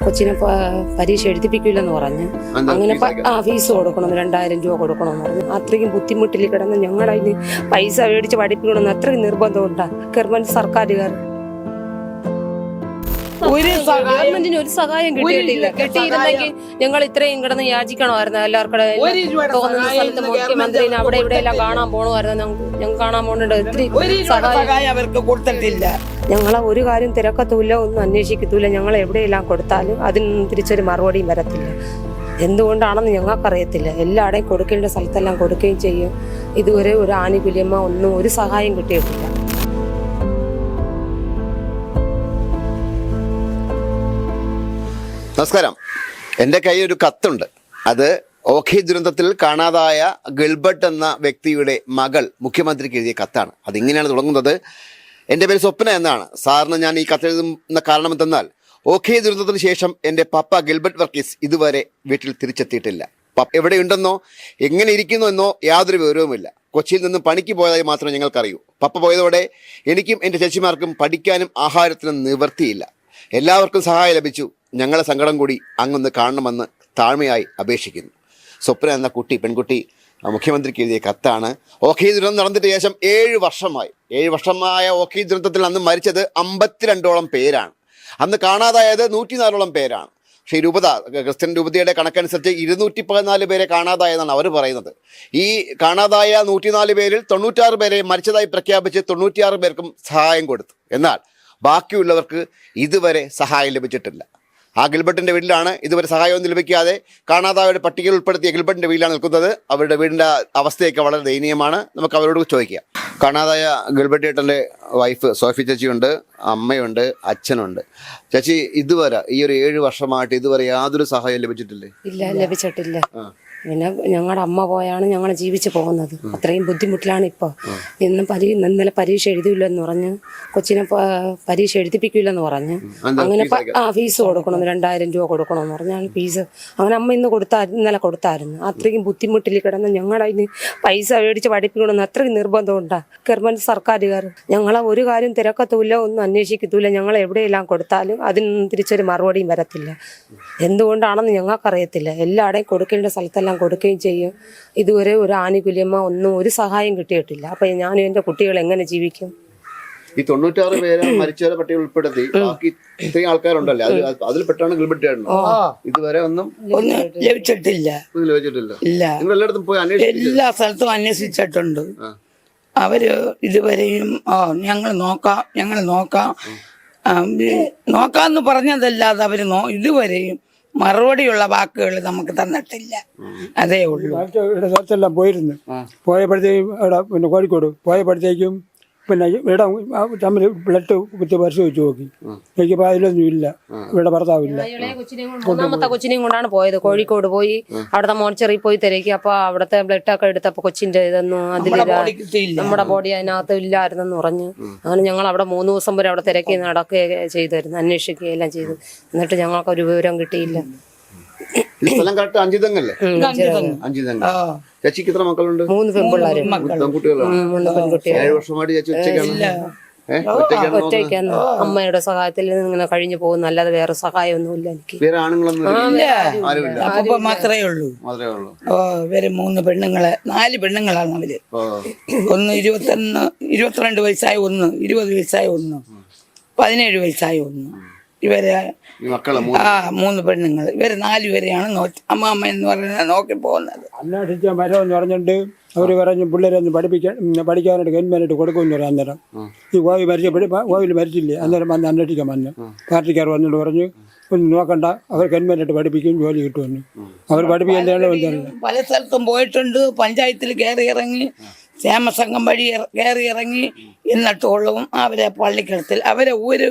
കൊച്ചിനെ പരീക്ഷ എഴുതിപ്പിക്കില്ലെന്ന് പറഞ്ഞ്. അങ്ങനെ ആ ഫീസ് കൊടുക്കണം രണ്ടായിരം രൂപ കൊടുക്കണമെന്ന് പറഞ്ഞു. അത്രയും ബുദ്ധിമുട്ടിൽ കിടന്ന് ഞങ്ങളതിന് പൈസ മേടിച്ച് പഠിപ്പിക്കണമെന്ന് അത്രയും നിർബന്ധമുണ്ടാ ഗവൺമെന്റ് സർക്കാരുകാർ ഒരു ഗവൺമെന്റിന് ഒരു സഹായം കിട്ടിയിട്ടില്ല. കിട്ടിയിരുന്നെങ്കിൽ ഞങ്ങൾ ഇത്രയും കിടന്ന് യാചിക്കണമായിരുന്നു. എല്ലാവർക്കും തോന്നുന്ന സ്ഥലത്ത് മുഖ്യമന്ത്രിനെ അവിടെ ഇവിടെ എല്ലാം കാണാൻ പോകണമായിരുന്നു ഞങ്ങൾക്ക് ഞങ്ങൾ കാണാൻ പോകേണ്ട ഒത്തിരി സഹായം. അവർക്ക് കൊടുത്തിട്ടില്ല. ഞങ്ങളെ ഒരു കാര്യം തിരക്കത്തൂല്ല ഒന്നും അന്വേഷിക്കത്തൂല ഞങ്ങൾ എവിടെയെല്ലാം കൊടുത്താലും അതിന് തിരിച്ചൊരു മറുപടിയും വരത്തില്ല. എന്തുകൊണ്ടാണെന്ന് ഞങ്ങൾക്കറിയത്തില്ല. എല്ലായിടെയും കൊടുക്കേണ്ട സ്ഥലത്തെല്ലാം കൊടുക്കുകയും ചെയ്യും. ഇതുവരെ ഒരു ആനുകൂല്യമോ ഒന്നും ഒരു സഹായം കിട്ടിയിട്ടില്ല. നമസ്കാരം. എന്റെ കയ്യിൽ ഒരു കത്തുണ്ട്. അത് ഓഖി ദുരന്തത്തിൽ കാണാതായ ഗിൽബർട്ട് എന്ന വ്യക്തിയുടെ മകൾ മുഖ്യമന്ത്രിക്ക് എഴുതിയ കത്താണ്. അതിങ്ങനെയാണ് തുടങ്ങുന്നത്. എന്റെ പേര് സ്വപ്ന എന്നാണ്. സാറിന് ഞാൻ ഈ കത്തെഴുതുന്ന കാരണം എന്തെന്നാൽ ഓഖി ദുരന്തത്തിന് ശേഷം എന്റെ പപ്പ ഗിൽബർട്ട് വർക്കീസ് ഇതുവരെ വീട്ടിൽ തിരിച്ചെത്തിയിട്ടില്ല. പപ്പ എവിടെയുണ്ടെന്നോ എങ്ങനെ ഇരിക്കുന്നു എന്നോ യാതൊരു വിവരവുമില്ല. കൊച്ചിയിൽ നിന്നും പണിക്ക് പോയതായി മാത്രമേ ഞങ്ങൾക്കറിയൂ. പപ്പ പോയതോടെ എനിക്കും എന്റെ ചേച്ചിമാർക്കും പഠിക്കാനും ആഹാരത്തിനും നിവർത്തിയില്ല എല്ലാവർക്കും സഹായം ലഭിച്ചു. ഞങ്ങളെ സങ്കടം കൂടി അങ്ങൊന്ന് കാണണമെന്ന് താഴ്മയായി അപേക്ഷിക്കുന്നു. സ്വപ്ന എന്ന കുട്ടി പെൺകുട്ടി മുഖ്യമന്ത്രിക്ക് എഴുതിയ കത്താണ് ഓഖി ദുരന്തം നടന്നിട്ട് ശേഷം ഏഴ് വർഷമായി. ഏഴ് വർഷമായ ഓഖി ദുരന്തത്തിൽ അന്ന് മരിച്ചത് അമ്പത്തിരണ്ടോളം പേരാണ്. അന്ന് കാണാതായത് നൂറ്റിനാലോളം പേരാണ്. പക്ഷേ രൂപത ക്രിസ്ത്യൻ രൂപതയുടെ കണക്കനുസരിച്ച് ഇരുന്നൂറ്റി പതിനാല് പേരെ കാണാതായെന്നാണ് അവർ പറയുന്നത്. ഈ കാണാതായ നൂറ്റിനാല് പേരിൽ തൊണ്ണൂറ്റാറ് പേരെ മരിച്ചതായി പ്രഖ്യാപിച്ച് തൊണ്ണൂറ്റിയാറ് പേർക്കും സഹായം കൊടുത്തു. എന്നാൽ ബാക്കിയുള്ളവർക്ക് ഇതുവരെ സഹായം ലഭിച്ചിട്ടില്ല. ആ ഗിൽബർട്ടിന്റെ വീട്ടിലാണ് ഇതുവരെ സഹായമൊന്നും ലഭിക്കാതെ കാണാതായവരുടെ പട്ടികയിൽ ഉൾപ്പെടുത്തിയ ഗിൽബർട്ടിന്റെ വീട്ടിലാണ് നിൽക്കുന്നത്. അവരുടെ വീടിന്റെ അവസ്ഥയൊക്കെ വളരെ ദയനീയമാണ്. നമുക്ക് അവരോട് ചോദിക്കാം. കാണാതായ ഗിൽബർട്ട് ഏട്ടന്റെ വൈഫ് സോഫി ചേച്ചിയുണ്ട് അമ്മയുണ്ട് അച്ഛനുണ്ട്. ചേച്ചി ഇതുവരെ ഈ ഒരു ഏഴ് വർഷമായിട്ട് ഇതുവരെ യാതൊരു സഹായം ലഭിച്ചിട്ടില്ലേ? ഇല്ല ലഭിച്ചിട്ടില്ല. പിന്നെ ഞങ്ങളുടെ അമ്മ പോയാണ് ഞങ്ങൾ ജീവിച്ചു പോകുന്നത്. അത്രയും ബുദ്ധിമുട്ടിലാണ് ഇപ്പോൾ ഇന്ന് പരീ ഇന്നലെ പരീക്ഷ എഴുതിയില്ലെന്ന് പറഞ്ഞ് കൊച്ചിനെ പരീക്ഷ എഴുതിപ്പിക്കില്ലെന്ന് പറഞ്ഞ് അങ്ങനെ ആ ഫീസ് കൊടുക്കണം രണ്ടായിരം രൂപ കൊടുക്കണമെന്ന് പറഞ്ഞാൽ ഫീസ് അങ്ങനെ അമ്മ ഇന്ന് കൊടുത്തായിരുന്നു ഇന്നലെ കൊടുത്തായിരുന്നു. അത്രയും ബുദ്ധിമുട്ടിൽ കിടന്ന് ഞങ്ങളുടെ അതിന് പൈസ മേടിച്ച് പഠിപ്പിക്കണമെന്ന് അത്രയും നിർബന്ധമുണ്ടാണ് ഗവൺമെന്റ് സർക്കാരുകാർ ഞങ്ങളെ ഒരു കാര്യം തിരക്കത്തൂല്ല ഒന്നും അന്വേഷിക്കത്തൂല്ല ഞങ്ങൾ എവിടെയെല്ലാം കൊടുത്താലും അതിന് തിരിച്ചൊരു മറുപടിയും വരത്തില്ല. എന്തുകൊണ്ടാണെന്ന് ഞങ്ങൾക്കറിയത്തില്ല. എല്ലായിടെയും കൊടുക്കേണ്ട സ്ഥലത്തെല്ലാം കൊടുക്കുകയും ചെയ്യും. ഇതുവരെ ഒരു ആനുകൂല്യമോ ഒന്നും ഒരു സഹായം കിട്ടിയിട്ടില്ല. അപ്പം ഞാനും എന്റെ കുട്ടികൾ എങ്ങനെ ജീവിക്കും? ഈ തൊണ്ണൂറ്റാറ് പേരെ മരിച്ചവരെ പട്ടിക ഉൾപ്പെടുത്തി. ബാക്കി ഇത്രയും ആൾക്കാരുണ്ടല്ലേ? അതിൽ പെട്ടാണ് ഗിൽബർട്ട് ഇതുവരെ ഒന്നും ഒന്നും ലഭിച്ചിട്ടില്ല. ഒന്നും ലഭിച്ചിട്ടില്ല. നിങ്ങൾ എല്ലായിടത്തും പോയി അന്വേഷിച്ചു എല്ലാ സ്ഥലത്തും അന്വേഷിച്ചിട്ടുണ്ട്. അവർ ഇതുവരെയും ഞങ്ങൾ നോക്കാം ഞങ്ങൾ നോക്കാം. നോക്കാന്ന് പറഞ്ഞതല്ലാതെ അവർ നോ ഇതുവരെയും മറുപടിയുള്ള വാക്കുകൾ നമുക്ക് തന്നിട്ടില്ല. അതേ ഉള്ളൂ. പോയിരുന്നു. പോയപ്പോഴത്തേക്കും അവിടെ പിന്നെ കോഴിക്കോട്. പോയപ്പോഴത്തേക്കും പിന്നെ ഇവിടെ തമ്മിൽ ബ്ലഡ് കുത്തി പരിശോധിച്ച് നോക്കി. എനിക്കിപ്പോൾ അതിലൊന്നും ഇല്ല. ഇവിടെ ഭർത്താവില്ല. മൂന്നാമത്തെ കൊച്ചിനെയും കൊണ്ടാണ് പോയത്. കോഴിക്കോട് പോയി അവിടുത്തെ മോണിച്ചറിൽ പോയി തിരക്കി. അപ്പൊ അവിടുത്തെ ബ്ലഡ് ഒക്കെ എടുത്തപ്പോ കൊച്ചിന്റെ ഇതൊന്നും നമ്മുടെ അതിൽ നമ്മുടെ ബോഡി അതിനകത്ത് ഇല്ലായിരുന്നെന്ന് പറഞ്ഞു. അങ്ങനെ ഞങ്ങൾ അവിടെ മൂന്ന് ദിവസം വരെ അവിടെ തിരക്കി നടക്കുകയൊക്കെ ചെയ്തായിരുന്നു. അന്വേഷിക്കുകയെല്ലാം ചെയ്തു. എന്നിട്ട് ഞങ്ങൾക്ക് ഒരു വിവരം കിട്ടിയില്ല. ഈ സ്ഥലം കറക്റ്റ് അഞ്ചിതങ്ങല്ലേ? അഞ്ചിതങ്ങ. ആ. ചേച്ചിക്ക് ഇത്ര മക്കളുണ്ട്? മൂന്ന് പെൺപിള്ളേര്. പെൺകുട്ടികളാണ്? ഏഴ് വർഷമായിട്ട് ചേച്ചി ഉച്ചയ്ക്കാണ് ഒറ്റയ്ക്കാന്ന് അമ്മയുടെ സഹായത്തിൽ ഇങ്ങനെ കഴിഞ്ഞു പോകുന്നു. അല്ലാതെ വേറെ സഹായമൊന്നുമില്ല എനിക്ക്. വേറെ ആണുങ്ങളൊന്നും ഇല്ല. അപ്പൊ മാത്രമേ ഉള്ളൂ. മാത്രമേ ഉള്ളൂ. ഓ ഇവർ മൂന്ന് പെണ്ണുങ്ങളെ. നാല് പെണ്ണുങ്ങളാണ് അവർ. ഒന്ന് ഇരുപത്തൊന്ന് ഇരുപത്തിരണ്ട് വയസ്സായ ഒന്ന് ഇരുപത് വയസ്സായ ഒന്ന് പതിനേഴ് വയസ്സായ ഒന്ന്. ഇവരെ ആ മൂന്ന് പെണ്ണുങ്ങൾ ഇവർ നാല് പേരെയാണ് നോക്കി. അമ്മാമ്മ എന്ന് പറയുന്നത് നോക്കി പോകുന്നത്. അന്വേഷിച്ച മരം എന്ന് പറഞ്ഞിട്ട് അവർ പറഞ്ഞു പിള്ളേരെ ഒന്ന് പഠിപ്പിക്കാൻ പഠിക്കാനായിട്ട് ഗവൺമെന്റ് കൊടുക്കുമെന്ന് പറയാം അന്നേരം. ഈ ഗോവി മരിച്ച ഗോവിൽ മരിച്ചില്ലേ? അന്നേരം വന്ന് അന്വേഷിക്കാൻ വന്നു. പാർട്ടിക്കാർ വന്നിട്ട് പറഞ്ഞു ഒന്ന് നോക്കണ്ട അവർ ഗവൺമെന്റ് പഠിപ്പിക്കും ജോലി കിട്ടുമെന്ന്. അവർ പഠിപ്പിക്കാൻ പല സ്ഥലത്തും പോയിട്ടുണ്ട്. പഞ്ചായത്തിൽ കയറി ഇറങ്ങി ക്ഷേമസംഘം വഴി കയറി ഇറങ്ങി എന്നിട്ടുള്ളതും അവരെ പള്ളിക്കടത്തിൽ അവരെ ഒരു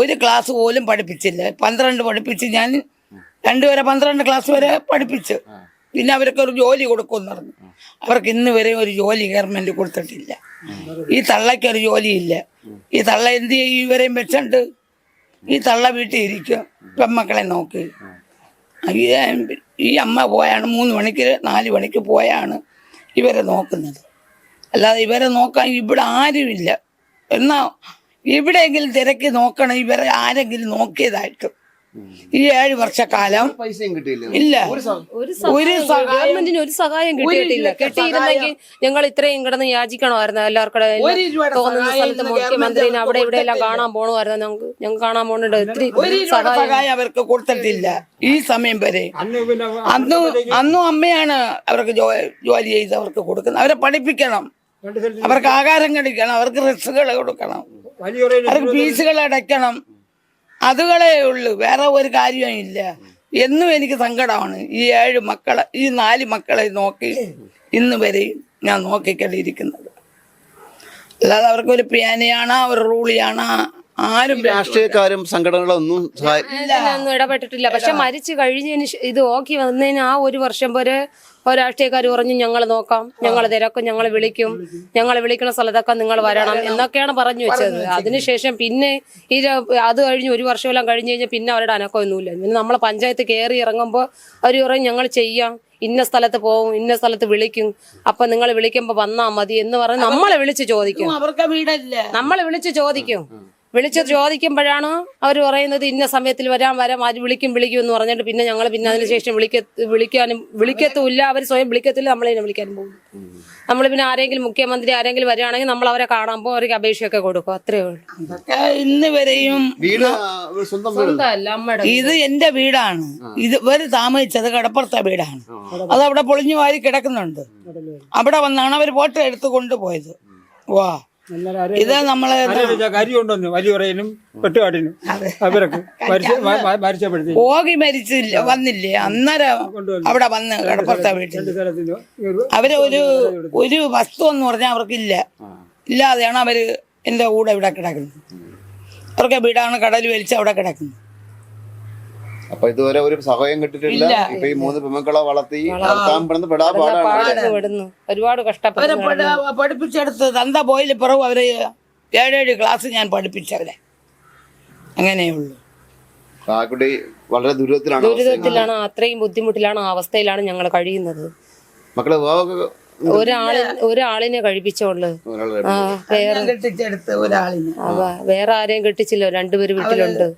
ഒരു ക്ലാസ് പോലും പഠിപ്പിച്ചില്ല. പന്ത്രണ്ട് പഠിപ്പിച്ച് ഞാൻ രണ്ടുപേരെ പന്ത്രണ്ട് ക്ലാസ് വരെ പഠിപ്പിച്ച്. പിന്നെ അവർക്ക് ഒരു ജോലി കൊടുക്കുമെന്ന് പറഞ്ഞു. അവർക്ക് ഇന്ന് വരെ ഒരു ജോലി ഗവൺമെന്റ് കൊടുത്തിട്ടില്ല. ഈ തള്ളയ്ക്ക് ഒരു ജോലിയില്ല. ഈ തള്ള എന്ത് ചെയ്യും? ഇവരെയും വെച്ചുണ്ട്. ഈ തള്ള വീട്ടിൽ ഇരിക്കും. പെമ്മക്കളെ നോക്കി. ഈ ഈ അമ്മ പോയാണ്. മൂന്ന് മണിക്ക് നാല് മണിക്ക് പോയാണ് ഇവരെ നോക്കുന്നത്. അല്ലാതെ ഇവരെ നോക്കാൻ ഇവിടെ ആരുമില്ല. എന്നാ എവിടെയെങ്കിലും തിരക്കി നോക്കണം ഇവരെ ആരെങ്കിലും നോക്കിയതായിട്ട്. ഈ ഏഴ് വർഷക്കാലം പൈസയും കിട്ടിയില്ല. ഇല്ല. ഒരു ഒരു സഹായം സഹായം- ഗവൺമെന്റിന് ഒരു സഹായം കിട്ടിയിട്ടില്ല. കിട്ടിയിരുന്നെങ്കിൽ ഞങ്ങൾ ഇത്രയും കിടന്ന് യാചിക്കണമായിരുന്നു. എല്ലാവർക്കും ഒരു രൂപയുടെ തോന്നുന്ന സഹായം സ്ഥലത്ത് ഇന്ന് മുഖ്യമന്ത്രിനെ ഗവൺമെന്റ് അവിടെ ഇവിടെ എല്ലാം കാണാൻ പോകണമായിരുന്നു ഞങ്ങൾക്ക് ഞങ്ങൾക്ക് കാണാൻ പോണുണ്ട്. ഒത്തിരി ഒരു രൂപയുടെ സഹായം. അവർക്ക് കൊടുത്തിട്ടില്ല. ഈ സമയം വരെ. അന്ന് പിന്നെ അന്നും അന്നും അമ്മയാണ് അവർക്ക് ജോ- ജോലി ചെയ്ത് അവർക്ക് കൊടുക്കുന്നത്. അവരെ പഠിപ്പിക്കണം. രണ്ട് സ്ഥലത്ത് അവർക്ക് ആഹാരം കഴിക്കണം. അവർക്ക് ഡ്രസ്സുകൾ കൊടുക്കണം. അവർക്ക് ഫീസുകൾ അടയ്ക്കണം. അതുകളേ ഉള്ളൂ. വേറെ ഒരു കാര്യവും ഇല്ല. എന്നും എനിക്ക് സങ്കടമാണ്. ഈ ഏഴ് മക്കളെ ഈ നാല് മക്കളെ നോക്കി ഇന്ന് വരെയും ഞാൻ നോക്കിക്കൊണ്ടിരിക്കുന്നത്. അല്ലാതെ അവർക്കൊരു പിയാനയാണ് ഒരു റൂളിയാണ് ആരും രാഷ്ട്രീയക്കാരും സംഘടനകളൊന്നും സഹായ ഇതിനൊന്നും ഇടപെട്ടിട്ടില്ല പക്ഷെ മരിച്ചു കഴിഞ്ഞതിന് ഇത് ഓക്കി വന്നതിന് ആ ഒരു വർഷം വരെ രാഷ്ട്രീയക്കാർ പറഞ്ഞു ഞങ്ങൾ നോക്കാം ഞങ്ങൾ തിരക്കും ഞങ്ങൾ വിളിക്കും ഞങ്ങൾ വിളിക്കുന്ന സ്ഥലത്തൊക്കെ നിങ്ങൾ വരണം എന്നൊക്കെയാണ് പറഞ്ഞു വെച്ചത്. അതിനുശേഷം പിന്നെ ഈ അത് കഴിഞ്ഞ് ഒരു വർഷമെല്ലാം കഴിഞ്ഞ് കഴിഞ്ഞാൽ പിന്നെ അവരുടെ അനക്കമൊന്നുമില്ല. പിന്നെ നമ്മളെ പഞ്ചായത്ത് കയറി ഇറങ്ങുമ്പോൾ അവർ പറയും ഞങ്ങൾ ചെയ്യാം. ഇന്ന സ്ഥലത്ത് പോവും ഇന്ന സ്ഥലത്ത് വിളിക്കും. അപ്പൊ നിങ്ങൾ വിളിക്കുമ്പോ വന്നാ മതി എന്ന് പറഞ്ഞ് നമ്മളെ വിളിച്ച് ചോദിക്കും. നമ്മളെ വിളിച്ച് ചോദിക്കും. വിളിച്ച് ചോദിക്കുമ്പോഴാണ് അവർ പറയുന്നത് ഇന്ന സമയത്തിൽ വരാൻ വരാം ആര് വിളിക്കും വിളിക്കും എന്ന് പറഞ്ഞിട്ട് പിന്നെ ഞങ്ങൾ പിന്നെ അതിനുശേഷം വിളിക്ക വിളിക്കാനും വിളിക്കത്തുമില്ല. അവർ സ്വയം വിളിക്കത്തില്ല നമ്മളെ വിളിക്കാനും പോകും. നമ്മൾ പിന്നെ ആരെങ്കിലും മുഖ്യമന്ത്രി ആരെങ്കിലും വരികയാണെങ്കിൽ നമ്മൾ അവരെ കാണാൻ പോകും അവർക്ക് അപേക്ഷയൊക്കെ കൊടുക്കും. അത്രേ ഉള്ളൂ. അതൊക്കെ ഇന്ന് വരെയും ഇത് എന്റെ വീടാണ്. ഇത് ഇവർ താമസിച്ചത് കടപ്പുറത്തെ വീടാണ്. അത് അവിടെ പൊളിഞ്ഞു വാരി കിടക്കുന്നുണ്ട്. അവിടെ വന്നാണ് അവർ ഫോട്ടോ എടുത്ത് കൊണ്ടുപോയത്. വാ. ഇത് നമ്മളെ ആരെ വെച്ചാ കരി കൊണ്ടുവന്നു വലിയറയിലും വെട്ടുകാട്ടിനും അവരൊക്കെ ഓകി മരിച്ചില്ല വന്നില്ലേ? അന്നേരം അവിടെ വന്ന് കടപ്പുറത്തെ വീട്ടിൽ. അവർ ഒരു ഒരു വസ്തു എന്ന് പറഞ്ഞാൽ അവർക്കില്ല. ഇല്ലാതെയാണ് അവർ എന്റെ കൂടെ ഇവിടെ കിടക്കുന്നത്. അവർക്ക് വീടാണ് കടൽ വലിച്ച് അവിടെ കിടക്കുന്നത്. അപ്പൊ ഇതുവരെ ഒരു സഹായം കിട്ടിയിട്ടില്ല. ഇപ്പൊ ഈ മൂന്ന് പെമ്മക്കളെ വളർത്തി വളർത്താൻ പെടുന്ന പെടാ പാടാണ്. ഒരുപാട് കഷ്ടപ്പെട്ടു പഠിപ്പിച്ചെടുത്ത് തന്ത പോയിൽ പിറവ് അവർ ഏഴേഴ് ക്ലാസ് ഞാൻ പഠിപ്പിച്ചവരെ. അങ്ങനെയുള്ളൂ. കാക്കുടി വളരെ ദുരിതത്തിലാണ്. ദുരിതത്തിലാണ് അത്രയും ബുദ്ധിമുട്ടിലാണ് ആ അവസ്ഥയിലാണ് ഞങ്ങൾ കഴിയുന്നത്. മക്കളെ ഒരാളെ ഒരാളിനെ കഴിപ്പിച്ചോളൂ. ഒരാളെ ആ വേറെ ഒരാളിനെ. അവ വേറെ ആരെയും കെട്ടിച്ചില്ല രണ്ടുപേര് വീട്ടിലുണ്ട്.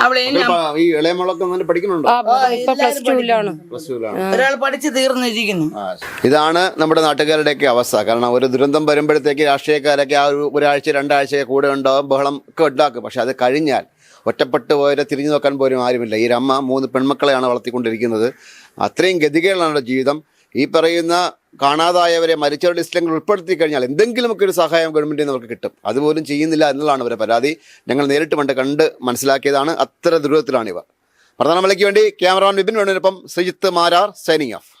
അവളെ ഈ പഠിക്കുന്നുണ്ടോ? പ്ലസ് പ്ലസ് ഒരാൾ പഠിച്ച് തീർന്നിരിക്കുന്നു. ഇതാണ് നമ്മുടെ നാട്ടുകാരുടെയൊക്കെ അവസ്ഥ. കാരണം ഒരു ദുരന്തം വരുമ്പോഴത്തേക്ക് രാഷ്ട്രീയക്കാരൊക്കെ ആ ഒരു ഒരാഴ്ച രണ്ടാഴ്ച കൂടെ ഉണ്ടാവും ബഹളം ഒക്കെ ഉണ്ടാക്കും. പക്ഷെ അത് കഴിഞ്ഞാൽ ഒറ്റപ്പെട്ട് പോയവരെ തിരിഞ്ഞു നോക്കാൻ പോലും ആരുമില്ല. ഈ രമ്മ അമ്മ മൂന്ന് പെൺമക്കളെയാണ് വളർത്തിക്കൊണ്ടിരിക്കുന്നത്. അത്രയും ഗതികേടാണ് ജീവിതം. ഈ പറയുന്ന കാണാതായവരെ മരിച്ചവരുടെ ലിസ്റ്റിലെങ്കിൽ ഉൾപ്പെടുത്തി കഴിഞ്ഞാൽ എന്തെങ്കിലുമൊക്കെ ഒരു സഹായം ഗവൺമെന്റിൽ നിന്ന് അവർക്ക് കിട്ടും. അതുപോലും ചെയ്യുന്നില്ല എന്നുള്ളതാണ് അവരുടെ പരാതി. ഞങ്ങൾ നേരിട്ട് കണ്ട് കണ്ട് മനസ്സിലാക്കിയതാണ്. അത്ര ദുരിതത്തിലാണ് ഇവർ പ്രധാനമന്ത്രിക്ക് വേണ്ടി ക്യാമറമാൻ വിപിൻ വേണുവിനൊപ്പം ശ്രീജിത്ത് മാരാർ സൈനിങ് ഓഫ്.